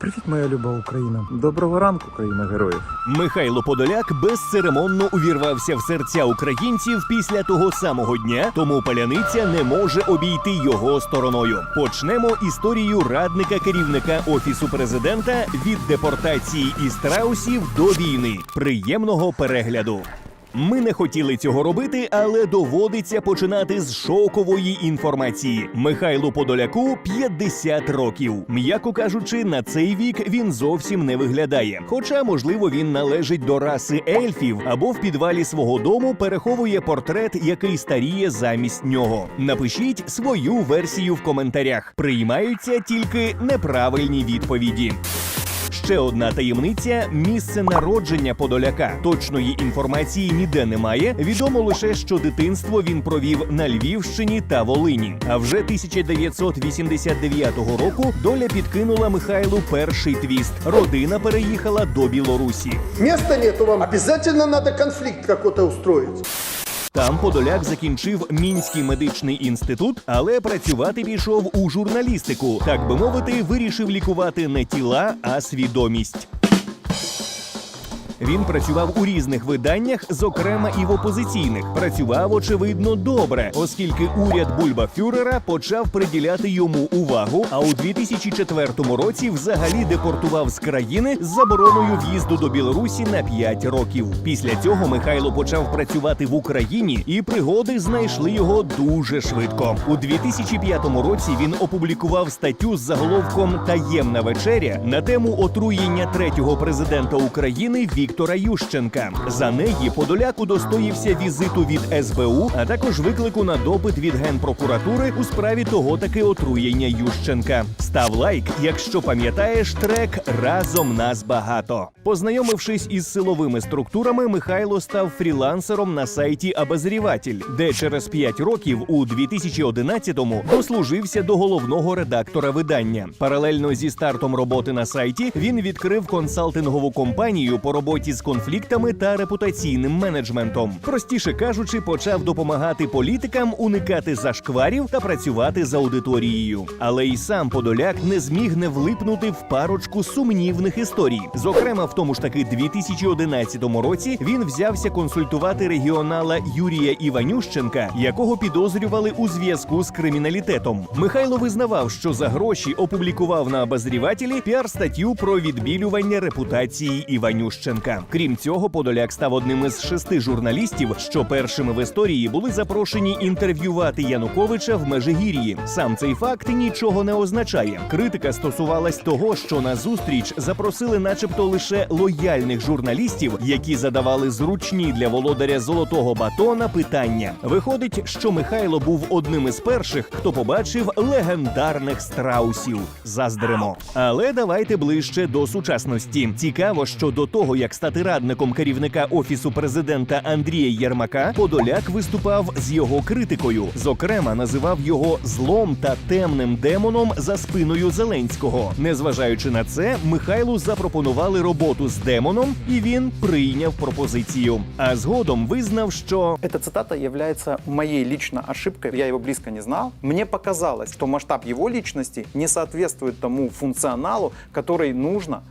Привіт, моя люба Україна. Доброго ранку, країна героїв. Михайло Подоляк безцеремонно увірвався в серця українців після того самого дня, тому паляниця не може обійти його стороною. Почнемо історію радника керівника офісу президента від депортації і страусів до війни. Приємного перегляду. Ми не хотіли цього робити, але доводиться починати з шокової інформації. Михайлу Подоляку 50 років. М'яко кажучи, на цей вік він зовсім не виглядає. Хоча, можливо, він належить до раси ельфів або в підвалі свого дому переховує портрет, який старіє замість нього. Напишіть свою версію в коментарях. Приймаються тільки неправильні відповіді. Ще одна таємниця місце народження Подоляка. Точної інформації ніде немає. Відомо лише, що дитинство він провів на Львівщині та Волині. А вже 1989 року доля підкинула Михайлу перший твіст. Родина переїхала до Білорусі. Места нету вам. Обязательно надо конфликт какой-то устроить. Там Подоляк закінчив Мінський медичний інститут, але працювати пішов у журналістику. Так би мовити, вирішив лікувати не тіла, а свідомість. Він працював у різних виданнях, зокрема і в опозиційних. Працював очевидно добре, оскільки уряд Бульба Фюрера почав приділяти йому увагу. А у 2004 році взагалі депортував з країни з забороною в'їзду до Білорусі на 5 років. Після цього Михайло почав працювати в Україні, і пригоди знайшли його дуже швидко. У 2005 році він опублікував статтю з заголовком Таємна вечеря на тему отруєння третього президента України Віктора Ющенка. За неї Подоляк удостоївся візиту від СБУ, а також виклику на допит від генпрокуратури у справі того таки отруєння Ющенка. Став лайк, якщо пам'ятаєш трек Разом нас багато. Познайомившись із силовими структурами, Михайло став фрілансером на сайті Обозріватель, де через 5 років у 2011-му дослужився до головного редактора видання. Паралельно зі стартом роботи на сайті він відкрив консалтингову компанію по роботі з конфліктами та репутаційним менеджментом. Простіше кажучи, почав допомагати політикам уникати зашкварів та працювати з аудиторією. Але й сам Подоляк не зміг не влипнути в парочку сумнівних історій. Зокрема, в тому ж таки 2011 році він взявся консультувати регіонала Юрія Іванющенка, якого підозрювали у зв'язку з криміналітетом. Михайло визнавав, що за гроші опублікував на обозрівателі піар-статтю про відбілювання репутації Іванющенка. Крім цього, Подоляк став одним із шести журналістів, що першими в історії були запрошені інтерв'ювати Януковича в Межигір'ї. Сам цей факт нічого не означає. Критика стосувалась того, що на зустріч запросили, начебто, лише лояльних журналістів, які задавали зручні для володаря золотого батона питання. Виходить, що Михайло був одним із перших, хто побачив легендарних страусів. Заздримо. Але давайте ближче до сучасності. Цікаво, що до того, як стати радником керівника офісу президента Андрія Єрмака, Подоляк виступав з його критикою. Зокрема, називав його злом та темним демоном за спиною Зеленського. Незважаючи на це, Михайлу запропонували роботу з демоном, і він прийняв пропозицію. А згодом визнав, що Эта цитата является моей лично ошибкой. Я его близко не знал. Мне показалось, что масштаб его личности не соответствует тому функционалу, который нужно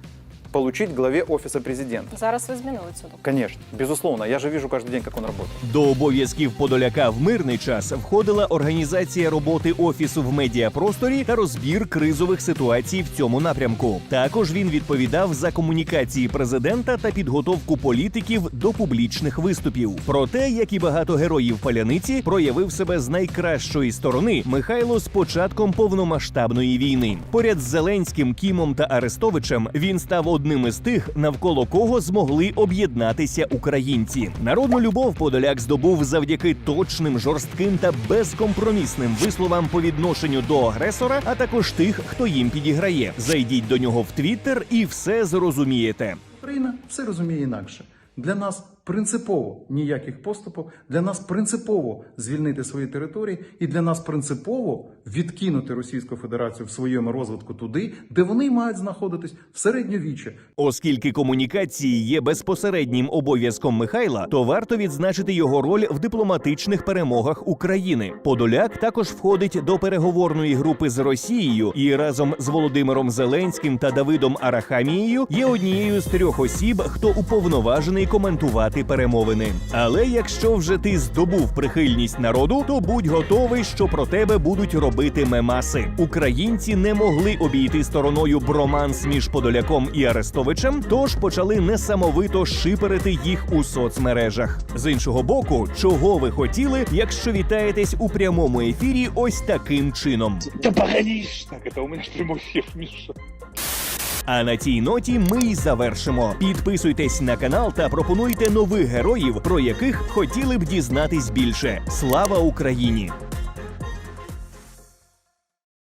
получить главе офиса президента. Зараз ви змінили цю думку. Конечно, безусловно. Я же вижу каждый день, как он работает. До обов'язків Подоляка в мирний час входила організація роботи офісу в медіапросторі та розбір кризових ситуацій в цьому напрямку. Також він відповідав за комунікації президента та підготовку політиків до публічних виступів. Проте, як і багато героїв паляниці, проявив себе з найкращої сторони Михайло з початком повномасштабної війни. Поряд з Зеленським, Кімом та Арестовичем він став одним із тих, навколо кого змогли об'єднатися українці. Народну любов Подоляк здобув завдяки точним, жорстким та безкомпромісним висловам по відношенню до агресора, а також тих, хто їм підіграє. Зайдіть до нього в Твіттер і все зрозумієте. Україна все розуміє інакше. Для нас принципово ніяких поступок. Для нас принципово звільнити свої території, і для нас принципово відкинути Російську Федерацію в своєму розвитку туди, де вони мають знаходитись в середньовіччі. Оскільки комунікації є безпосереднім обов'язком Михайла, то варто відзначити його роль в дипломатичних перемогах України. Подоляк також входить до переговорної групи з Росією і разом з Володимиром Зеленським та Давидом Арахамією є однією з трьох осіб, хто уповноважений коментувати перемовини. Але якщо вже ти здобув прихильність народу, то будь готовий, що про тебе будуть робити мемаси. Українці не могли обійти стороною броманс між Подоляком і Арестовичем, тож почали несамовито шиперити їх у соцмережах. З іншого боку, чого ви хотіли, якщо вітаєтесь у прямому ефірі ось таким чином? Да погодишь так, это у меня ж прямой эфир, Миша. А на цій ноті ми й завершимо. Підписуйтесь на канал та пропонуйте нових героїв, про яких хотіли б дізнатись більше. Слава Україні!